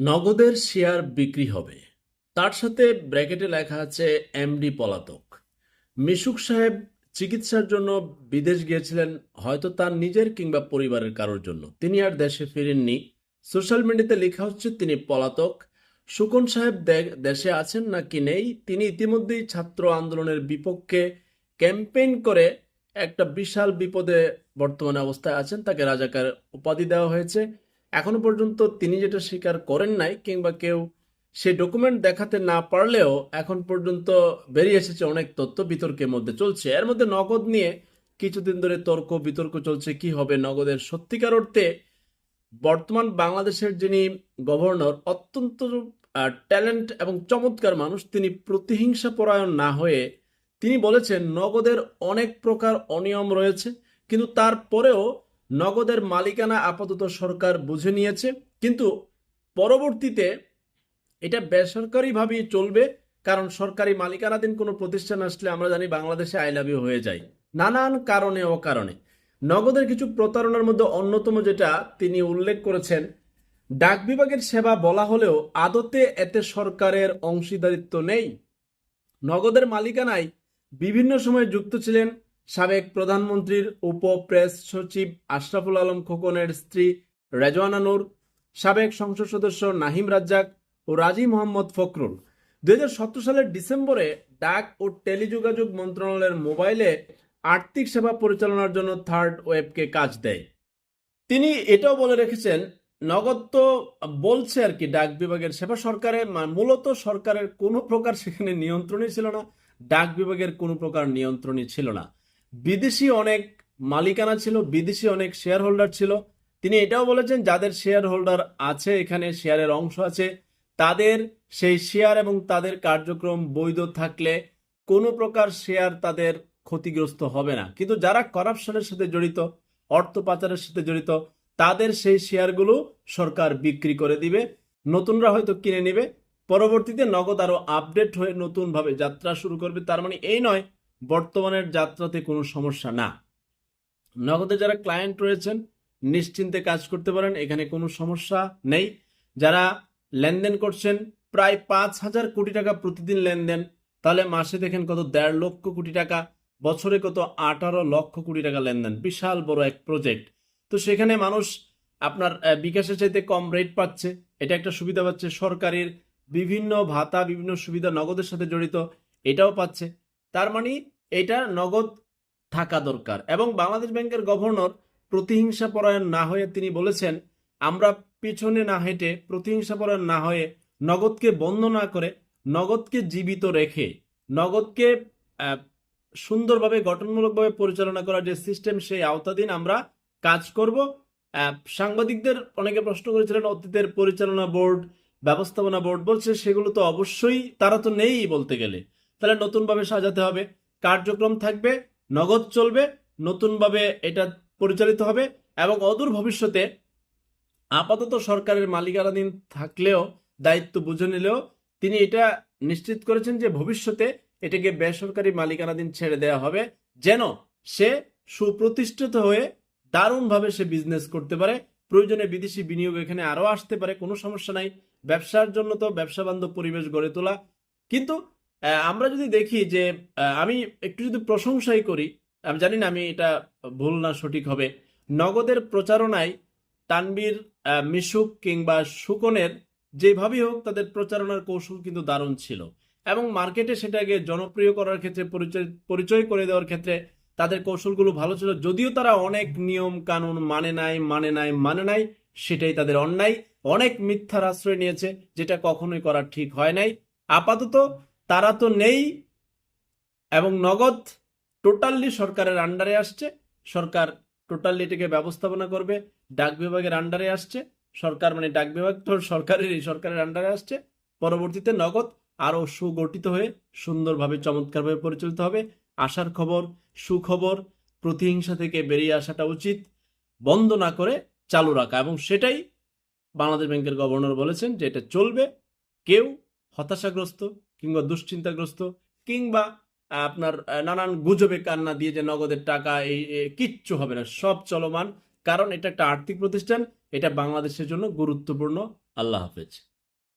নগদের শেয়ার বিক্রি হবে। তার সাথে ব্র্যাকেটে লেখা আছে, এমডি পলাতক। মিশুক সাহেব চিকিৎসার জন্য বিদেশ গিয়েছিলেন, হয়তো তার নিজের কিংবা পরিবারের কারোর জন্য। তিনি আর দেশে ফিরেননি। সোশ্যাল মিডিয়াতে লেখা হচ্ছে, তিনি পলাতক। সুকন সাহেব দেশে আছেন নাকি নেই? তিনি ইতিমধ্যেই ছাত্র আন্দোলনের বিপক্ষে ক্যাম্পেইন করে একটা বিশাল বিপদে বর্তমানে অবস্থায় আছেন। তাকে রাজাকার উপাধি দেওয়া হয়েছে। এখনও পর্যন্ত তিনি যেটা স্বীকার করেন নাই কিংবা কেউ সেই ডকুমেন্ট দেখাতে না পারলেও এখন পর্যন্ত বেরিয়ে এসেছে অনেক তথ্য বিতর্কের মধ্যে চলছে। এর মধ্যে নগদ নিয়ে কিছুদিন ধরে তর্ক বিতর্ক চলছে, কি হবে নগদের সত্যিকার অর্থে? বর্তমান বাংলাদেশের যিনি গভর্নর, অত্যন্ত ট্যালেন্ট এবং চমৎকার মানুষ, তিনি প্রতিহিংসা পরায়ণ না হয়ে তিনি বলেছেন, নগদের অনেক প্রকার অনিয়ম রয়েছে, কিন্তু তারপরেও নগদের মালিকানা আপাতত সরকার বুঝে নিয়েছে, কিন্তু পরবর্তীতে এটা বেসরকারিভাবেই চলবে, কারণ সরকারি মালিকানাধীন কোনো প্রতিষ্ঠান আসলে আমরা জানি বাংলাদেশে আইলাভি হয়ে যায়। নানান কারণে অকারণে। নগদের কিছু প্রতারণার মধ্যে অন্যতম যেটা তিনি উল্লেখ করেছেন, ডাক বিভাগের সেবা বলা হলেও আদতে এতে সরকারের অংশীদারিত্ব নেই। নগদের মালিকানায় বিভিন্ন সময় যুক্ত ছিলেন সাবেক প্রধানমন্ত্রীর উপ প্রেস সচিব আশরাফুল আলম খোকনের স্ত্রী রেজওয়ানা নূর, সাবেক সংসদ সদস্য নাহিম রাজ্জাক ও রাজি মোহাম্মদ ফখরুল। দু হাজার সতের সালের ডিসেম্বরে ডাক ও টেলিযোগাযোগ মন্ত্রণালয়ের মোবাইলে আর্থিক সেবা পরিচালনার জন্য থার্ড ওয়েবকে কাজ দেয়। তিনি এটাও বলে রেখেছেন, নগদ তো বলছে আর কি ডাক বিভাগের সেবা সরকারের মূলত সরকারের কোনো প্রকার সেখানে নিয়ন্ত্রণই ছিল না, ডাক বিভাগের কোনো প্রকার নিয়ন্ত্রণই ছিল না। বিদেশি অনেক মালিকানা ছিল, বিদেশি অনেক শেয়ার হোল্ডার ছিল। তিনি এটাও বলেছেন, যাদের শেয়ার হোল্ডার আছে, এখানে শেয়ারের অংশ আছে, তাদের সেই শেয়ার এবং তাদের কার্যক্রম বৈধ থাকলে কোনো প্রকার শেয়ার তাদের ক্ষতিগ্রস্ত হবে না। কিন্তু যারা করাপশনের সাথে জড়িত, অর্থ পাচারের সাথে জড়িত, তাদের সেই শেয়ারগুলো সরকার বিক্রি করে দিবে। নতুনরা হয়তো কিনে নেবে, পরবর্তীতে নগদ আরও আপডেট হয়ে নতুনভাবে যাত্রা শুরু করবে। তার মানে এই নয় বর্তমানের যাত্রাতে কোনো সমস্যা না। নগদে যারা ক্লায়েন্ট রয়েছেন, নিশ্চিন্তে কাজ করতে পারেন, এখানে কোনো সমস্যা নেই। যারা লেনদেন করছেন, প্রায় পাঁচ হাজার কোটি টাকা প্রতিদিন লেনদেন, তাহলে মাসে দেখেন কত দেড় লক্ষ কোটি টাকা, বছরে কত আঠারো লক্ষ কোটি টাকা লেনদেন। বিশাল বড় এক প্রজেক্ট তো সেখানে মানুষ আপনার বিকাশের চাইতে কম রেট পাচ্ছে। এটা একটা সুবিধা পাচ্ছে। সরকারের বিভিন্ন ভাতা, বিভিন্ন সুবিধা নগদের সাথে জড়িত, এটাও পাচ্ছে। তার মানে এটা নগদ থাকা দরকার। এবং বাংলাদেশ ব্যাংকের গভর্নর প্রতিহিংসা পরায়ণ না হয়ে তিনি বলেছেন, আমরা পিছনে না হেঁটে প্রতিহিংসা পরায়ণ না হয়ে নগদকে বন্ধ না করে নগদকে জীবিত রেখে নগদকে সুন্দরভাবে গঠনমূলকভাবে পরিচালনা করার যে সিস্টেম সেই আওতাধীন আমরা কাজ করব। সাংবাদিকদের অনেকে প্রশ্ন করেছিলেন, অতীতের পরিচালনা বোর্ড, ব্যবস্থাপনা বোর্ড বলছে সেগুলো তো অবশ্যই, তারা তো নেই বলতে গেলে। তাহলে নতুনভাবে সাজাতে হবে। কার্যক্রম থাকবে, নগদ চলবে, নতুনভাবে এটা পরিচালিত হবে এবং অদূর ভবিষ্যতে আপাতত সরকারের মালিকানাধীন থাকলেও, দায়িত্ব বুঝে নিলেও তিনি এটা নিশ্চিত করেছেন যে ভবিষ্যতে এটাকে বেসরকারি মালিকানাধীন ছেড়ে দেওয়া হবে যেন সে সুপ্রতিষ্ঠিত হয়ে দারুণভাবে সে বিজনেস করতে পারে। প্রয়োজনে বিদেশি বিনিয়োগ এখানে আরও আসতে পারে, কোনো সমস্যা নাই। ব্যবসার জন্য তো ব্যবসা বান্ধব পরিবেশ গড়ে তোলা। কিন্তু আমরা যদি দেখি যে আমি একটু যদি প্রশংসাই করি, আমি জানি না আমি এটা ভুল না সঠিক হবে, নগদের প্রচারণায় তানবীর মিশুক কিংবা সুকনের যেভাবেই হোক তাদের প্রচারণার কৌশল কিন্তু দারুণ ছিল। এবং মার্কেটে সেটাকে জনপ্রিয় করার ক্ষেত্রে, পরিচয় পরিচয় করে দেওয়ার ক্ষেত্রে তাদের কৌশলগুলো ভালো ছিল। যদিও তারা অনেক নিয়ম কানুন মানে নাই মানে নাই মানে নাই, সেটাই তাদের অন্যায়। অনেক মিথ্যার আশ্রয় নিয়েছে, যেটা কখনোই করা ঠিক হয় নাই। আপাতত তারা তো নেই এবং নগদ টোটালি সরকারের আন্ডারে আসছে। সরকার টোটালি এটাকে ব্যবস্থাপনা করবে, ডাক বিভাগের আন্ডারে আসছে। সরকার মানে ডাক বিভাগ তো সরকারেরই সরকারের আন্ডারে আসছে। পরবর্তীতে নগদ আরও সুগঠিত হয়ে সুন্দরভাবে, চমৎকারভাবে পরিচালিত হবে। আশার খবর, সুখবর, প্রতিহিংসা থেকে বেরিয়ে আসাটা উচিত। বন্ধ না করে চালু রাখা। এবং সেটাই বাংলাদেশ ব্যাংকের গভর্নর বলেছেন যে এটা চলবে। কেউ হতাশাগ্রস্ত কিংবা দুশ্চিন্তাগ্রস্ত কিংবা আপনার নানান গুজবে কান্না দিয়ে যে নগদের টাকা, এই কিচ্ছু হবে না। সব চলমান। কারণ এটা একটা আর্থিক প্রতিষ্ঠান। এটা বাংলাদেশের জন্য গুরুত্বপূর্ণ। আল্লাহ হাফেজ।